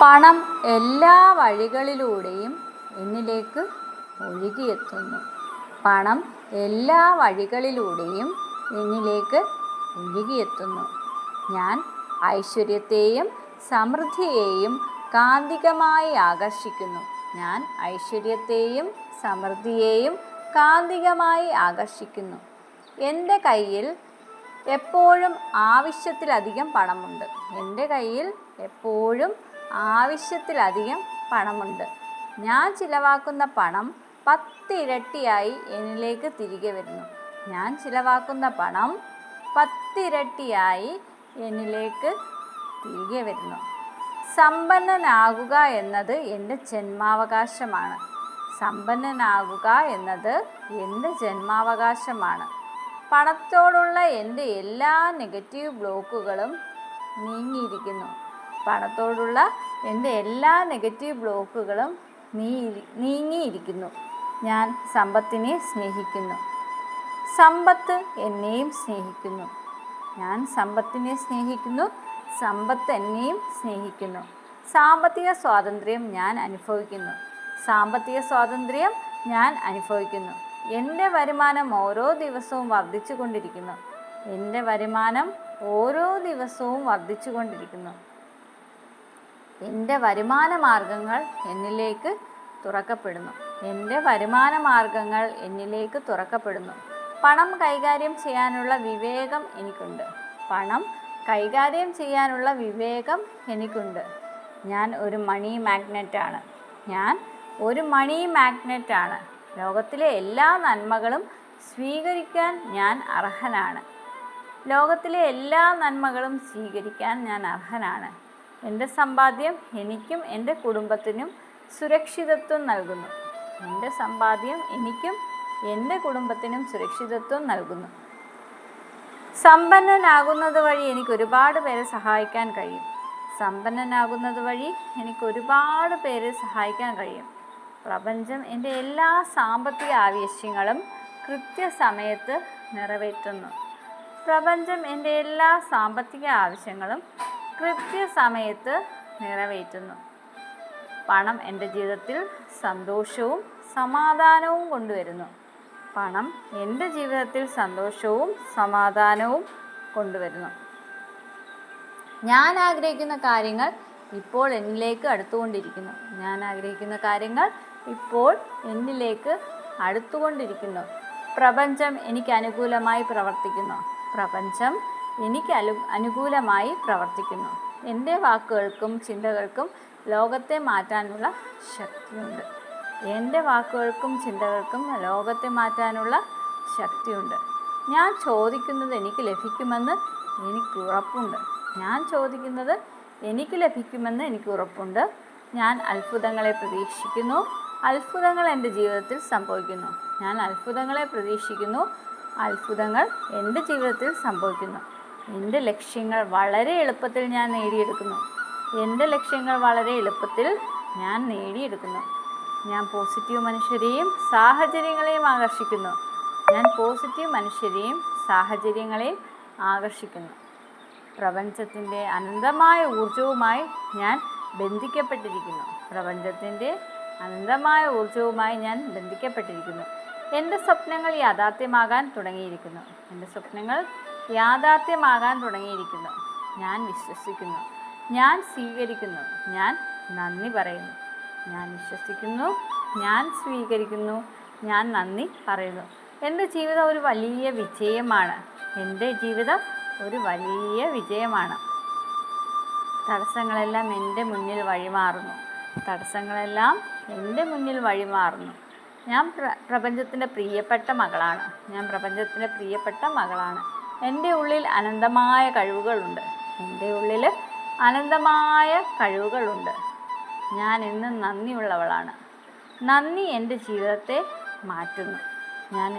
പണം എല്ലാ വഴികളിലൂടെയും എന്നിലേക്ക് ഒഴുകിയെത്തുന്നു. പണം എല്ലാ വഴികളിലൂടെയും എന്നിലേക്ക് ഒഴുകിയെത്തുന്നു. ഞാൻ ഐശ്വര്യത്തെയും സമൃദ്ധിയെയും കാന്തികമായി ആകർഷിക്കുന്നു. ഞാൻ ഐശ്വര്യത്തെയും സമൃദ്ധിയെയും കാന്തികമായി ആകർഷിക്കുന്നു. എന്റെ കയ്യിൽ എപ്പോഴും ആവശ്യത്തിലധികം പണമുണ്ട്. എന്റെ കയ്യിൽ എപ്പോഴും ആവശ്യത്തിലധികം പണമുണ്ട്. ഞാൻ ചിലവാക്കുന്ന പണം പത്തിരട്ടിയായി എന്നിലേക്ക് തിരികെ വരുന്നു. ഞാൻ ചിലവാക്കുന്ന പണം പത്തിരട്ടിയായി എന്നിലേക്ക് തിരികെ വരുന്നു. സമ്പന്നനാകുക എന്നത് എന്റെ ജന്മാവകാശമാണ്. സമ്പന്നനാകുക എന്നത് എന്റെ ജന്മാവകാശമാണ്. പണത്തോടുള്ള എന്റെ എല്ലാ നെഗറ്റീവ് ബ്ലോക്കുകളും നീങ്ങിയിരിക്കുന്നു. പണത്തോടുള്ള എന്റെ എല്ലാ നെഗറ്റീവ് ബ്ലോക്കുകളും നീ നീങ്ങിയിരിക്കുന്നു. ഞാൻ സമ്പത്തിനെ സ്നേഹിക്കുന്നു. സമ്പത്ത് എന്നെയും സ്നേഹിക്കുന്നു. ഞാൻ സമ്പത്തിനെ സ്നേഹിക്കുന്നു. സമ്പത്ത് എന്നെയും സ്നേഹിക്കുന്നു. സാമ്പത്തിക സ്വാതന്ത്ര്യം ഞാൻ അനുഭവിക്കുന്നു. സാമ്പത്തിക സ്വാതന്ത്ര്യം ഞാൻ അനുഭവിക്കുന്നു. എന്റെ വരുമാനം ഓരോ ദിവസവും വർദ്ധിച്ചു കൊണ്ടിരിക്കുന്നു എന്റെ വരുമാനം ഓരോ ദിവസവും വർദ്ധിച്ചു കൊണ്ടിരിക്കുന്നു എന്റെ വരുമാന മാർഗങ്ങൾ എന്നിലേക്ക് തുറക്കപ്പെടുന്നു. എന്റെ വരുമാന മാർഗങ്ങൾ എന്നിലേക്ക് തുറക്കപ്പെടുന്നു. പണം കൈകാര്യം ചെയ്യാനുള്ള വിവേകം എനിക്കുണ്ട്. പണം കൈകാര്യം ചെയ്യാനുള്ള വിവേകം എനിക്കുണ്ട്. ഞാൻ ഒരു മണി മാഗ്നറ്റാണ് ഞാൻ ഒരു മണി മാഗ്നറ്റാണ് ലോകത്തിലെ എല്ലാ നന്മകളും സ്വീകരിക്കാൻ ഞാൻ അർഹനാണ്. ലോകത്തിലെ എല്ലാ നന്മകളും സ്വീകരിക്കാൻ ഞാൻ അർഹനാണ്. എന്റെ സമ്പാദ്യം എനിക്കും എന്റെ കുടുംബത്തിനും സുരക്ഷിതത്വം നൽകുന്നു. എന്റെ സമ്പാദ്യം എനിക്കും എന്റെ കുടുംബത്തിനും സുരക്ഷിതത്വം നൽകുന്നു. സമ്പന്നനാകുന്നത് വഴി എനിക്ക് ഒരുപാട് പേരെ സഹായിക്കാൻ കഴിയും. സമ്പന്നനാകുന്നത് വഴി എനിക്ക് ഒരുപാട് പേരെ സഹായിക്കാൻ കഴിയും. പ്രപഞ്ചം എന്റെ എല്ലാ സാമ്പത്തിക ആവശ്യങ്ങളും കൃത്യസമയത്ത് നിറവേറ്റുന്നു. പ്രപഞ്ചം എന്റെ എല്ലാ സാമ്പത്തിക ആവശ്യങ്ങളും കൃത്യസമയത്ത് നിറവേറ്റുന്നു. പണം എന്റെ ജീവിതത്തിൽ സന്തോഷവും സമാധാനവും കൊണ്ടുവരുന്നു. പണം എന്റെ ജീവിതത്തിൽ സന്തോഷവും സമാധാനവും കൊണ്ടുവരുന്നു. ഞാൻ ആഗ്രഹിക്കുന്ന കാര്യങ്ങൾ ഇപ്പോൾ എന്നിലേക്ക് അടുത്തുകൊണ്ടിരിക്കുന്നു. ഞാൻ ആഗ്രഹിക്കുന്ന കാര്യങ്ങൾ ഇപ്പോൾ എന്നിലേക്ക് അടുത്തുകൊണ്ടിരിക്കുന്നു. പ്രപഞ്ചം എനിക്ക് അനുകൂലമായി പ്രവർത്തിക്കുന്നു. പ്രപഞ്ചം എനിക്ക് അനു അനുകൂലമായി പ്രവർത്തിക്കുന്നു. എന്റെ വാക്കുകൾക്കും ചിന്തകൾക്കും ലോകത്തെ മാറ്റാനുള്ള ശക്തിയുണ്ട്. എന്റെ വാക്കുകൾക്കും ചിന്തകൾക്കും ലോകത്തെ മാറ്റാനുള്ള ശക്തിയുണ്ട്. ഞാൻ ചോദിക്കുന്നത് എനിക്ക് ലഭിക്കുമെന്ന് എനിക്ക് ഉറപ്പുണ്ട്. ഞാൻ ചോദിക്കുന്നത് എനിക്ക് ലഭിക്കുമെന്ന് എനിക്ക് ഉറപ്പുണ്ട്. ഞാൻ അത്ഭുതങ്ങളെ പ്രതീക്ഷിക്കുന്നു. അത്ഭുതങ്ങൾ എന്റെ ജീവിതത്തിൽ സംഭവിക്കുന്നു. ഞാൻ അത്ഭുതങ്ങളെ പ്രതീക്ഷിക്കുന്നു. അത്ഭുതങ്ങൾ എന്റെ ജീവിതത്തിൽ സംഭവിക്കുന്നു. എന്റെ ലക്ഷ്യങ്ങൾ വളരെ എളുപ്പത്തിൽ ഞാൻ നേടിയെടുക്കുന്നു. എന്റെ ലക്ഷ്യങ്ങൾ വളരെ എളുപ്പത്തിൽ ഞാൻ നേടിയെടുക്കുന്നു. ഞാൻ പോസിറ്റീവ് മനുഷ്യരെയും സാഹചര്യങ്ങളെയും ആകർഷിക്കുന്നു. ഞാൻ പോസിറ്റീവ് മനുഷ്യരെയും സാഹചര്യങ്ങളെയും ആകർഷിക്കുന്നു. പ്രപഞ്ചത്തിന്റെ അനന്തമായ ഊർജവുമായി ഞാൻ ബന്ധിക്കപ്പെട്ടിരിക്കുന്നു. പ്രപഞ്ചത്തിന്റെ അനന്തമായ ഊർജവുമായി ഞാൻ ബന്ധിക്കപ്പെട്ടിരിക്കുന്നു. എന്റെ സ്വപ്നങ്ങൾ യാഥാർത്ഥ്യമാകാൻ തുടങ്ങിയിരിക്കുന്നു. എന്റെ സ്വപ്നങ്ങൾ യാഥാർത്ഥ്യമാകാൻ തുടങ്ങിയിരിക്കുന്നു. ഞാൻ വിശ്വസിക്കുന്നു. ഞാൻ സ്വീകരിക്കുന്നു. ഞാൻ നന്ദി പറയുന്നു. ഞാൻ വിശ്വസിക്കുന്നു. ഞാൻ സ്വീകരിക്കുന്നു. ഞാൻ നന്ദി പറയുന്നു. എന്റെ ജീവിതം ഒരു വലിയ വിജയമാണ്. എന്റെ ജീവിതം ഒരു വലിയ വിജയമാണ്. തടസ്സങ്ങളെല്ലാം എന്റെ മുന്നിൽ വഴിമാറുന്നു. തടസ്സങ്ങളെല്ലാം എന്റെ മുന്നിൽ വഴിമാറുന്നു. ഞാൻ പ്ര പ്രപഞ്ചത്തിന്റെ പ്രിയപ്പെട്ട മകളാണ്. ഞാൻ പ്രപഞ്ചത്തിന്റെ പ്രിയപ്പെട്ട മകളാണ്. എന്റെ ഉള്ളിൽ അനന്തമായ കഴിവുകളുണ്ട്. എന്റെ ഉള്ളിൽ അനന്തമായ കഴിവുകളുണ്ട്. ഞാൻ എന്നും നന്ദിയുള്ളവളാണ്. നന്ദി എന്റെ ജീവിതത്തെ മാറ്റുന്നു. ഞാൻ